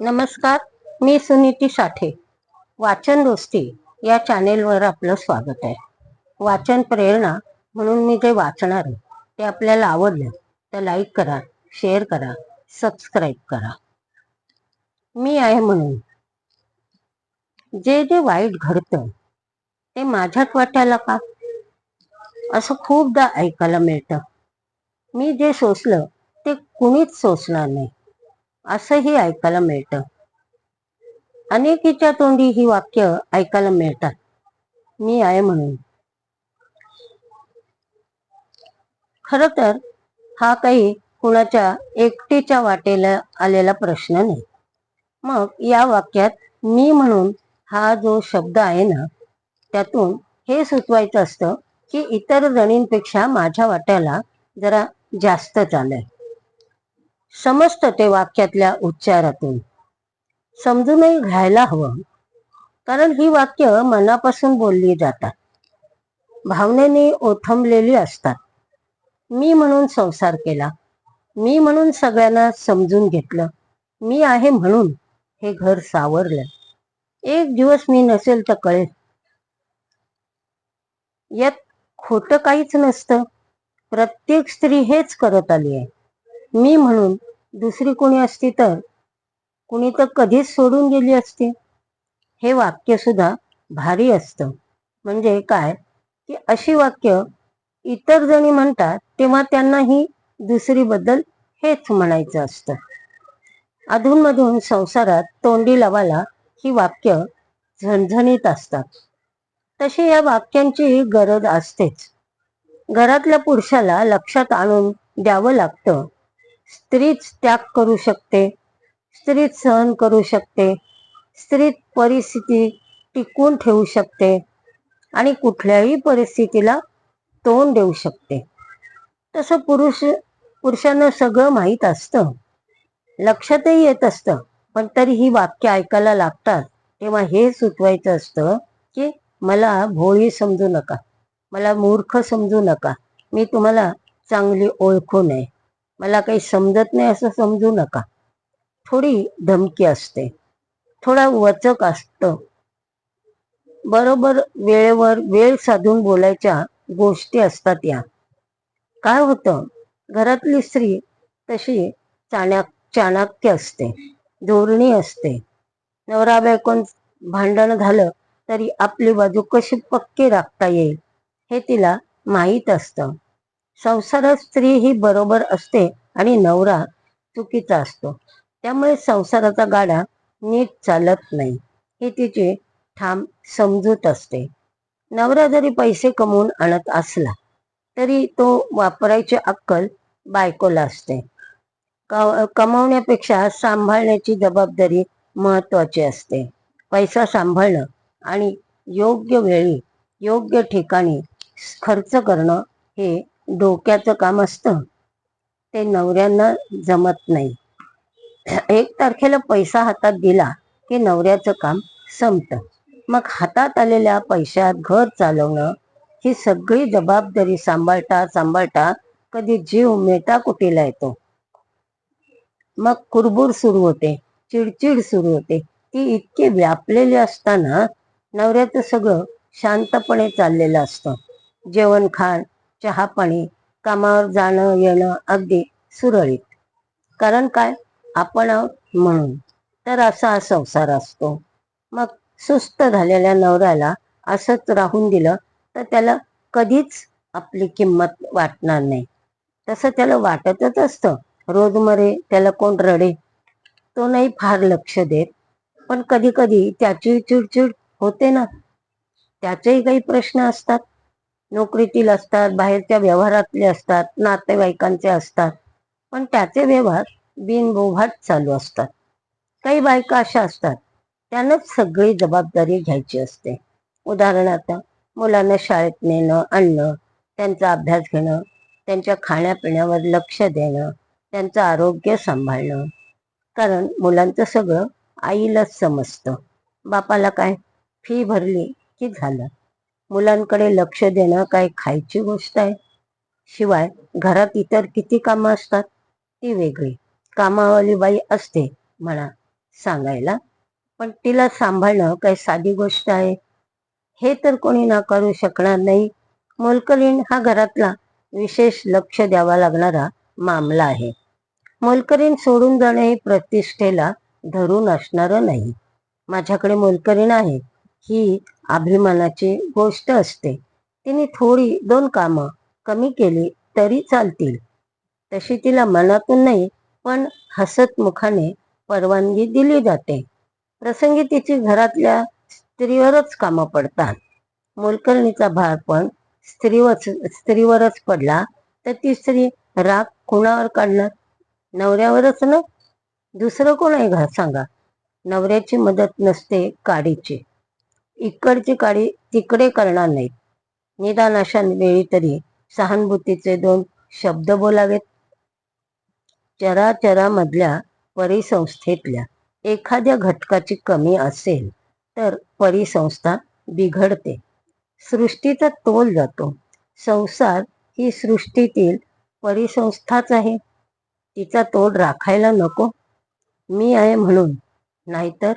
नमस्कार मी सुनीती साठे. वाचन दोस्ती या चॅनेलवर आपलं स्वागत आहे. वाचन प्रेरणा म्हणून मी जे वाचणार आहे ते आपल्याला आवडलं तर लाईक करा शेअर करा सबस्क्राईब करा. मी आहे म्हणून. जे जे वाईट घडतं ते माझ्याच वाट्याला का? असं खूपदा ऐकायला मिळतं. मी जे सोसलं ते कुणीच सोसणार नाही. असंही ऐकायला मिळतं. अनेकीच्या तोंडी ही वाक्य ऐकायला मिळतात. मी आहे म्हणून. खर तर हा काही कुणाच्या एकटीच्या वाटेला आलेला प्रश्न नाही. मग या वाक्यात मी म्हणून हा जो शब्द आहे ना त्यातून हे सुचवायचं असतं की इतर जणींपेक्षा माझ्या वाट्याला जरा जास्त चालय समजतं ते वाक्यातल्या उच्चारातून. समजूनही घ्यायला हवं. कारण ही वाक्य मनापासून बोलली जातात. भावनेने ओथंबलेली असतात. मी म्हणून संसार केला. मी म्हणून सगळ्यांना समजून घेतलं. मी आहे म्हणून हे घर सावरलं. एक दिवस मी नसेल तर कळेल. यात खोटं काहीच नसतं. प्रत्येक स्त्री हेच करत आली आहे. मी म्हणून दुसरी कोणी असती तर कुणी तर कधीच सोडून गेली असती. हे वाक्य सुद्धा भारी असतं. म्हणजे काय? की अशी वाक्य इतर जणी म्हणतात तेव्हा त्यांनाही दुसरीबद्दल हेच म्हणायचं असतं. अधूनमधून संसारात तोंडी लावायला ही वाक्य झणझणीत असतात. तशी या वाक्यांची गरज असतेच. घरातल्या पुरुषाला लक्षात आणून द्यावं लागतं. स्त्रीच त्याग करू शकते. स्त्रीच सहन करू शकते. स्त्री परिस्थिती टिकून ठेवू शकते. आणि कुठल्याही परिस्थितीला तोंड देऊ शकते. तसं पुरुष पुरुषांना सगळं माहीत असतं. लक्षातही येत असतं. पण तरी ही वाक्य ऐकायला लागतात. तेव्हा हे सुचवायचं असतं की मला भोळी समजू नका. मला मूर्ख समजू नका. मी तुम्हाला चांगली ओळखू नये. मला काही समजत नाही असं समजू नका. थोडी धमकी असते. थोडा वचक असतं. बरोबर वेळेवर वेळ साधून बोलायच्या गोष्टी असतात या. काय होतं? घरातली स्त्री तशी चाणक चाणक्य असते. धोरणी असते. नवरा बायकोन भांडण झालं तरी आपली बाजू कशी पक्की राखता येईल हे तिला माहीत असतं. संसारात स्त्री ही बरोबर असते आणि नवरा चुकीचा असतो. त्यामुळे संसाराचा गाडा नीट चालत नाही. ही तिची ठाम समजूत असते. नवरा जरी पैसे कमवून आणत असला तरी तो वापरायची अक्कल बायकोला असते. कमवण्यापेक्षा सांभाळण्याची जबाबदारी महत्वाची असते. पैसा सांभाळणं आणि योग्य वेळी योग्य ठिकाणी खर्च करणं हे डोक्याचं काम असतं. ते नवऱ्यांना जमत नाही. एक तारखेला पैसा हातात दिला की नवऱ्याचं काम संपतं. मग हातात आलेल्या पैशात घर चालवणं ही सगळी जबाबदारी सांभाळता सांभाळता कधी जीव मेटाकुटीला येतो? मग कुरबुर सुरू होते चिडचिड सुरू होते. ती इतकी व्यापलेली असताना नवऱ्याचं सगळं शांतपणे चाललेलं असतं. जेवण खाण चहा पाणी कामावर जाणं येणं अगदी सुरळीत. कारण काय? आपण आहोत म्हणून. तर असा हा संसार असतो. मग सुस्त झालेल्या नवऱ्याला असंच राहून दिलं तर त्याला कधीच आपली किंमत वाटणार नाही. तसं त्याला वाटतच असतं. रोजमरे त्याला कोण रडे तो नाही फार लक्ष देत. पण कधी कधी त्याची चिडचिड होते ना. त्याचेही काही प्रश्न असतात. नोकरीतील असतात बाहेरच्या व्यवहारातले असतात नातेवाईकांचे असतात. पण त्याचे व्यवहार बिनबोभाट चालू असतात. काही बायका अशा असतात त्यानंच सगळी जबाबदारी घ्यायची असते. उदाहरणार्थ मुलांना शाळेत नेणं आणणं त्यांचा अभ्यास घेणं त्यांच्या खाण्यापिण्यावर लक्ष देणं त्यांचं आरोग्य सांभाळणं. कारण मुलांचं सगळं आईलाच समजतं. बापाला काय? फी भरली की झालं. मुलांकडे लक्ष देणं काय खायची गोष्ट आहे. शिवाय घरात इतर किती कामं असतात ती वेगळी. कामावाली बाई असते म्हणा सांगायला. पण तिला सांभाळणं काय साधी गोष्ट आहे. हे तर कोणी नाकारू शकणार नाही. मोलकरीण हा घरातला विशेष लक्ष द्यावा लागणारा मामला आहे. मोलकरीण सोडून जाणे हे प्रतिष्ठेला धरून असणारं नाही. माझ्याकडे मोलकरीण आहे. ही अभिमानाची गोष्ट असते. तिने थोडी दोन कामं कमी केली तरी चालतील. तशी तिला मनातून नाही पण हसत मुखाने परवानगी दिली जाते. प्रसंगी तिची घरातल्या स्त्रीवरच कामं पडतात. मोलकर्णीचा भार पण स्त्रीवर स्त्रीवरच पडला तर ती स्त्री राग कुणावर काढणार? नवऱ्यावरच ना? दुसरं कोण आहे सांगा. नवऱ्याची मदत नसते काडीची. इकडची काळी तिकडे करणार नाहीत. निदान अशा वेळी तरी सहानुभूतीचे दोन शब्द बोलावेत. चराचरामधल्या परिसंस्थेतल्या एखाद्या घटकाची कमी असेल तर परिसंस्था बिघडते. सृष्टीचा तोल जातो. संसार ही सृष्टीतील परिसंस्थाच आहे. तिचा तोड राखायला नको. मी आहे म्हणून. नाहीतर